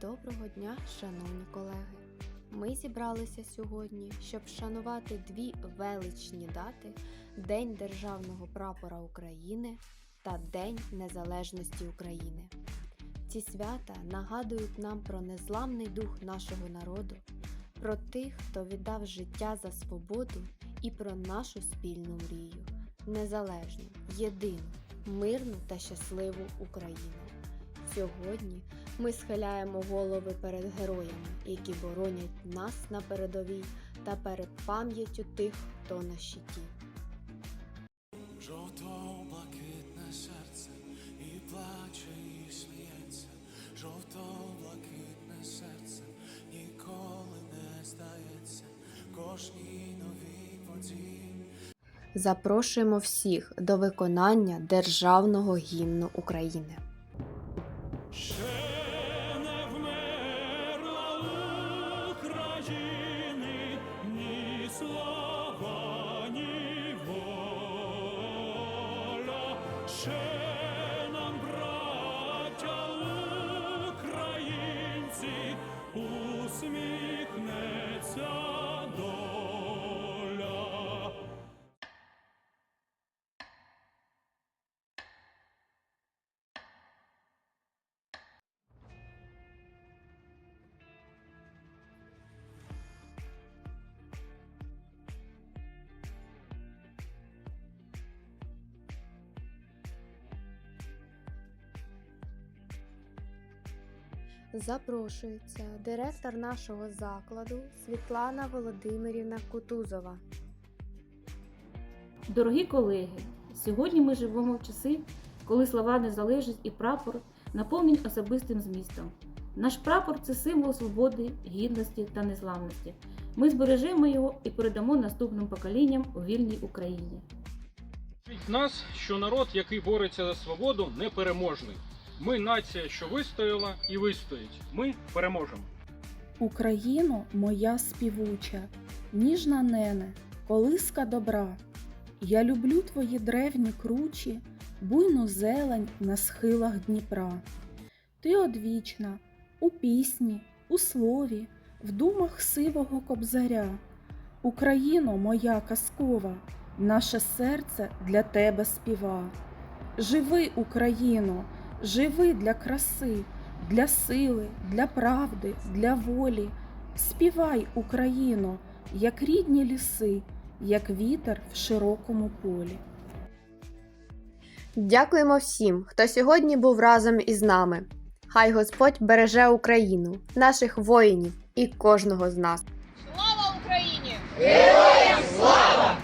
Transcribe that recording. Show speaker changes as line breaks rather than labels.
Доброго дня, шановні колеги! Ми зібралися сьогодні, щоб вшанувати дві величні дати День Державного прапора України та День Незалежності України. Ці свята нагадують нам про незламний дух нашого народу, про тих, хто віддав життя за свободу і про нашу спільну мрію незалежну, єдину, мирну та щасливу Україну. Сьогодні ми схиляємо голови перед героями, які боронять нас на передовій та перед пам'яттю тих, хто на щиті.
Жовто-блакитне серце і плаче, і сміється. Жовто-блакитне серце ніколи не здається. Кожній новій події.
Запрошуємо всіх до виконання державного гімну України.
Ще Ще нам, браття українці, усміхнеться доля.
Запрошується директор нашого закладу Світлана Володимирівна Кутузова.
Дорогі колеги, сьогодні ми живемо в часи, коли слова незалежність і прапор наповнені особистим змістом. Наш прапор це символ свободи, гідності та незламності. Ми збережемо його і передамо наступним поколінням у вільній Україні.
Нас, що народ, який бореться за свободу, непереможний. Ми нація, що вистояла і вистоїть. Ми переможемо.
Україно, моя співуча, ніжна нене, колиска добра. Я люблю твої древні кручі, буйну зелень на схилах Дніпра. Ти одвічна, у пісні, у слові, в думах сивого кобзаря. Україно, моя казкова, наше серце для тебе співа. Живи, Україно, живи для краси, для сили, для правди, для волі. Співай, Україно, як рідні ліси, як вітер в широкому полі.
Дякуємо всім, хто сьогодні був разом із нами. Хай Господь береже Україну, наших воїнів і кожного з нас.
Слава Україні! Героям слава!